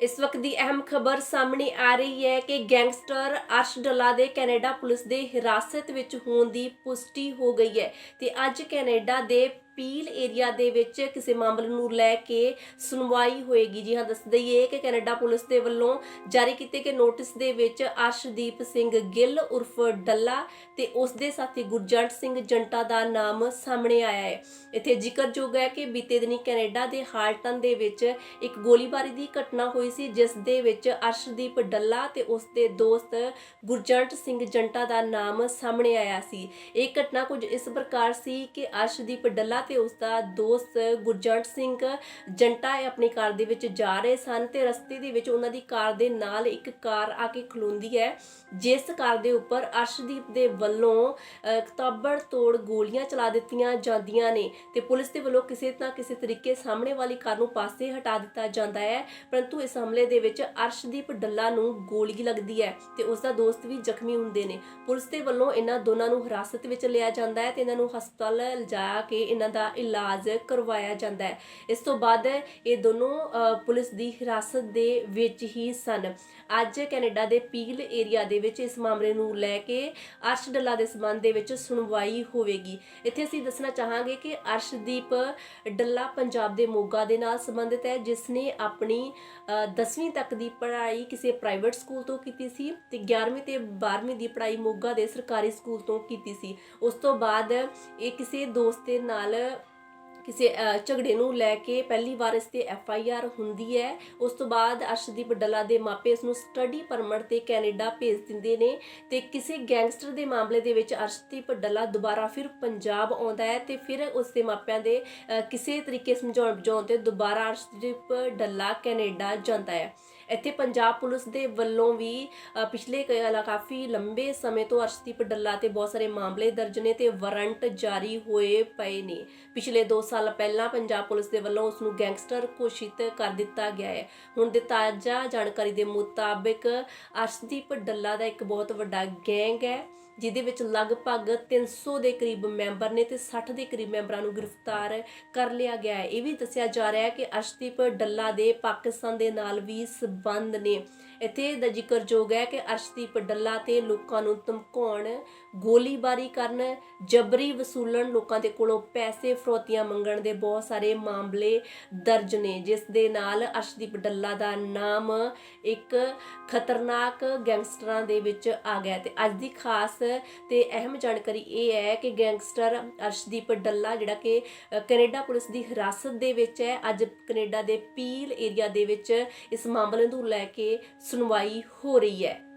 ਇਸ ਵਕਤ ਦੀ ਅਹਿਮ ਖਬਰ ਸਾਹਮਣੇ ਆ ਰਹੀ ਹੈ ਕਿ ਗੈਂਗਸਟਰ ਅਰਸ਼ ਡੱਲਾ ਦੇ ਕੈਨੇਡਾ ਪੁਲਿਸ ਦੇ ਹਿਰਾਸਤ ਵਿੱਚ ਹੋਣ ਦੀ ਪੁਸ਼ਟੀ ਹੋ ਗਈ ਹੈ ਤੇ ਅੱਜ ਕੈਨੇਡਾ ਦੇ ਪੀਲ ਏਰੀਆ ਦੇ ਵਿੱਚ ਕਿਸੇ ਮਾਮਲੇ ਨੂੰ ਲੈ ਕੇ ਸੁਣਵਾਈ ਹੋਏਗੀ। ਜੀ ਹਾਂ, ਦੱਸ ਦਈਏ ਕਿ ਕੈਨੇਡਾ ਪੁਲਿਸ ਦੇ ਵੱਲੋਂ ਜਾਰੀ ਕੀਤੇ ਗਏ ਨੋਟਿਸ ਦੇ ਵਿੱਚ ਅਰਸ਼ਦੀਪ ਸਿੰਘ ਗਿੱਲ ਉਰਫ ਡੱਲਾ ਤੇ ਉਸ ਦੇ ਸਾਥੀ ਗੁਰਜੰਟ ਸਿੰਘ ਜੰਟਾ ਦਾ ਨਾਮ ਸਾਹਮਣੇ ਆਇਆ ਹੈ। ਇੱਥੇ ਜ਼ਿਕਰਯੋਗ ਹੈ ਕਿ ਬੀਤੇ ਦਿਨੀ ਕੈਨੇਡਾ ਦੇ ਹਾਲਟਨ ਦੇ ਵਿੱਚ ਇੱਕ ਗੋਲੀਬਾਰੀ ਦੀ ਘਟਨਾ ਹੋਈ ਸੀ, ਜਿਸ ਦੇ ਵਿੱਚ ਅਰਸ਼ਦੀਪ ਡੱਲਾ ਤੇ ਉਸ ਦੇ ਦੋਸਤ ਗੁਰਜੰਟ ਸਿੰਘ ਜੰਟਾ ਦਾ ਨਾਮ ਸਾਹਮਣੇ ਆਇਆ ਸੀ। ਇਹ ਘਟਨਾ ਕੁਝ ਇਸ ਪ੍ਰਕਾਰ ਸੀ ਕਿ ਅਰਸ਼ਦੀਪ ਡੱਲਾ ਤੇ ਉਸ ਦਾ ਦੋਸਤ ਗੁਰਜੰਟ ਸਿੰਘ ਜੰਟਾ ਆਪਣੀ ਕਾਰ ਦੇ ਵਿੱਚ ਜਾ ਰਹੇ ਸਨ ਤੇ ਰਸਤੇ ਦੇ ਵਿੱਚ ਉਹਨਾਂ ਦੀ ਕਾਰ ਦੇ ਨਾਲ ਇੱਕ ਕਾਰ ਆ ਕੇ ਖਲੋਂਦੀ ਹੈ ਜਿਸ ਕਾਰ ਦੇ ਉੱਪਰ ਅਰਸ਼ਦੀਪ ਦੇ ਵੱਲੋਂ ਅਹ, ਤੋੜ ਗੋਲੀਆਂ ਚਲਾ ਦਿੱਤੀਆਂ ਜਾਂਦੀਆਂ ਨੇ ਤੇ ਪੁਲਿਸ ਦੇ ਵੱਲੋਂ ਕਿਸੇ ਨਾ ਕਿਸੇ ਤਰੀਕੇ ਸਾਹਮਣੇ ਵਾਲੀ ਕਾਰ ਨੂੰ ਪਾਸੇ ਹਟਾ ਦਿੱਤਾ ਜਾਂਦਾ ਹੈ ਪਰੰਤੂ ਇਸ ਹਮਲੇ ਦੇ ਵਿੱਚ ਅਰਸ਼ਦੀਪ ਡੱਲਾ ਨੂੰ ਗੋਲੀ ਲੱਗਦੀ ਹੈ ਤੇ ਉਸ ਦਾ ਦੋਸਤ ਵੀ ਜ਼ਖਮੀ ਹੁੰਦੇ ਨੇ। ਪੁਲਿਸ ਦੇ ਵੱਲੋਂ ਇਹਨਾਂ ਦੋਨਾਂ ਨੂੰ ਹਿਰਾਸਤ ਵਿੱਚ ਲਿਆ ਜਾਂਦਾ ਹੈ ਤੇ ਇਹਨਾਂ ਨੂੰ ਹਸਪਤਾਲ ਲਿਜਾਇਆ ਕੇ ਇਹਨਾਂ ਦਾ ਇਲਾਜ ਕਰਵਾਇਆ ਜਾਂਦਾ ਹੈ। ਇਸ ਤੋਂ ਬਾਅਦ ਇਹ ਦੋਨੋਂ ਪੁਲਿਸ ਦੀ ਹਿਰਾਸਤ ਦੇ ਵਿੱਚ ਹੀ ਸਨ। ਅੱਜ ਕੈਨੇਡਾ ਦੇ ਪੀਲ ਏਰੀਆ ਦੇ ਵਿੱਚ ਇਸ ਮਾਮਲੇ ਨੂੰ ਲੈ ਕੇ ਅਰਸ਼ ਡੱਲਾ ਦੇ ਸਬੰਧ ਦੇ ਵਿੱਚ ਸੁਣਵਾਈ ਹੋਵੇਗੀ। ਇੱਥੇ ਅਸੀਂ ਦੱਸਣਾ ਚਾਹਾਂਗੇ ਕਿ ਅਰਸ਼ਦੀਪ ਡੱਲਾ ਪੰਜਾਬ ਦੇ ਮੋਗਾ ਦੇ ਨਾਲ ਸੰਬੰਧਿਤ ਹੈ, ਜਿਸ ਨੇ ਆਪਣੀ 10ਵੀਂ ਤੱਕ ਦੀ ਪੜ੍ਹਾਈ ਕਿਸੇ ਪ੍ਰਾਈਵੇਟ ਸਕੂਲ ਤੋਂ ਕੀਤੀ ਸੀ ਤੇ 11ਵੀਂ ਤੇ 12ਵੀਂ ਦੀ ਪੜ੍ਹਾਈ ਮੋਗਾ ਦੇ ਸਰਕਾਰੀ ਸਕੂਲ ਤੋਂ ਕੀਤੀ ਸੀ। ਉਸ ਤੋਂ ਬਾਅਦ ਇਹ ਕਿਸੇ ਦੋਸਤ ਦੇ ਨਾਲ ਕਿਸੇ ਝਗੜੇ ਨੂੰ ਲੈ ਕੇ ਪਹਿਲੀ ਵਾਰ ਇਸ ਤੇ ਐਫ ਆਈ ਆਰ ਹੁੰਦੀ ਹੈ। ਉਸ ਤੋਂ ਬਾਅਦ ਅਰਸ਼ਦੀਪ ਡੱਲਾ ਦੇ ਮਾਪੇ ਇਸ ਨੂੰ ਸਟੱਡੀ ਪਰਮਿਟ ਤੇ ਕੈਨੇਡਾ ਭੇਜ ਦਿੰਦੇ ਨੇ ਤੇ ਕਿਸੇ ਗੈਂਗਸਟਰ ਦੇ ਮਾਮਲੇ ਦੇ ਵਿੱਚ ਅਰਸ਼ਦੀਪ ਡੱਲਾ ਦੁਬਾਰਾ ਫਿਰ ਪੰਜਾਬ ਆਉਂਦਾ ਹੈ ਤੇ ਫਿਰ ਉਸ ਦੇ ਮਾਪਿਆਂ ਦੇ ਕਿਸੇ ਤਰੀਕੇ ਸਮਝਾਉਣ ਬੁਝਾਉਣ ਤੇ ਦੁਬਾਰਾ ਅਰਸ਼ਦੀਪ ਡੱਲਾ ਕੈਨੇਡਾ ਜਾਂਦਾ ਹੈ। ਇੱਥੇ ਪੰਜਾਬ ਪੁਲਿਸ ਦੇ ਵੱਲੋਂ ਵੀ ਪਿਛਲੇ ਕਾਫੀ ਲੰਬੇ ਸਮੇਂ ਤੋਂ ਅਰਸ਼ਦੀਪ ਡੱਲਾ ਤੇ ਬਹੁਤ ਸਾਰੇ ਮਾਮਲੇ ਦਰਜ ਨੇ ਤੇ ਵਾਰੰਟ ਜਾਰੀ ਹੋਏ ਪਏ ਨੇ। ਪਿਛਲੇ 2 ਸਾਲ ਪਹਿਲਾਂ ਪੰਜਾਬ ਪੁਲਿਸ ਦੇ ਵੱਲੋਂ ਉਸ ਨੂੰ ਗੈਂਗਸਟਰ ਘੋਸ਼ਿਤ ਕਰ ਦਿੱਤਾ ਗਿਆ ਹੈ। ਹੁਣ ਦੇ ਤਾਜ਼ਾ ਜਾਣਕਾਰੀ ਦੇ ਮੁਤਾਬਿਕ ਅਰਸ਼ਦੀਪ ਡੱਲਾ ਦਾ ਇੱਕ ਬਹੁਤ ਵੱਡਾ ਗੈਂਗ ਹੈ। ਜਿਹਦੇ ਵਿੱਚ ਲਗਭਗ 300 ਦੇ ਕਰੀਬ ਮੈਂਬਰ ਨੇ ਤੇ 60 ਦੇ ਕਰੀਬ ਮੈਂਬਰਾਂ ਨੂੰ ਗ੍ਰਿਫਤਾਰ ਕਰ ਲਿਆ ਗਿਆ ਹੈ। ਇਹ ਵੀ ਦੱਸਿਆ ਜਾ ਰਿਹਾ ਹੈ ਕਿ ਅਰਸ਼ਦੀਪ ਡੱਲਾ ਦੇ ਪਾਕਿਸਤਾਨ ਦੇ ਨਾਲ ਵੀ ਸਬੰਧ ਨੇ। ਇੱਥੇ ਦਾ ਜ਼ਿਕਰਯੋਗ ਹੈ ਕਿ ਅਰਸ਼ਦੀਪ ਡੱਲਾ ਤੇ ਲੋਕਾਂ ਨੂੰ ਧਮਕਾਉਣ, ਗੋਲੀਬਾਰੀ ਕਰਨ, ਜਬਰੀ ਵਸੂਲਣ ਲੋਕਾਂ ਦੇ ਕੋਲੋਂ ਪੈਸੇ ਫਰੋਤੀਆਂ ਮੰਗਣ ਦੇ ਬਹੁਤ ਸਾਰੇ ਮਾਮਲੇ ਦਰਜ ਨੇ। ਜਿਸ ਦੇ ਨਾਲ ਅਰਸ਼ਦੀਪ ਡੱਲਾ ਦਾ ਨਾਮ ਇੱਕ ਖਤਰਨਾਕ ਗੈਂਗਸਟਰਾਂ ਦੇ ਵਿੱਚ ਆ ਗਿਆ ਤੇ ਅੱਜ ਦੀ ਖਾਸ ਤੇ ਅਹਿਮ ਜਾਣਕਾਰੀ ਇਹ ਹੈ ਕਿ ਗੈਂਗਸਟਰ ਅਰਸ਼ਦੀਪ ਡੱਲਾ, ਜਿਹੜਾ ਕਿ ਕੈਨੇਡਾ ਪੁਲਿਸ ਦੀ ਹਿਰਾਸਤ ਦੇ ਵਿੱਚ ਹੈ, ਅੱਜ ਕੈਨੇਡਾ ਦੇ ਪੀਲ ਏਰੀਆ ਦੇ ਵਿੱਚ ਇਸ ਮਾਮਲੇ ਨੂੰ ਲੈ ਕੇ ਸੁਣਵਾਈ ਹੋ ਰਹੀ ਹੈ।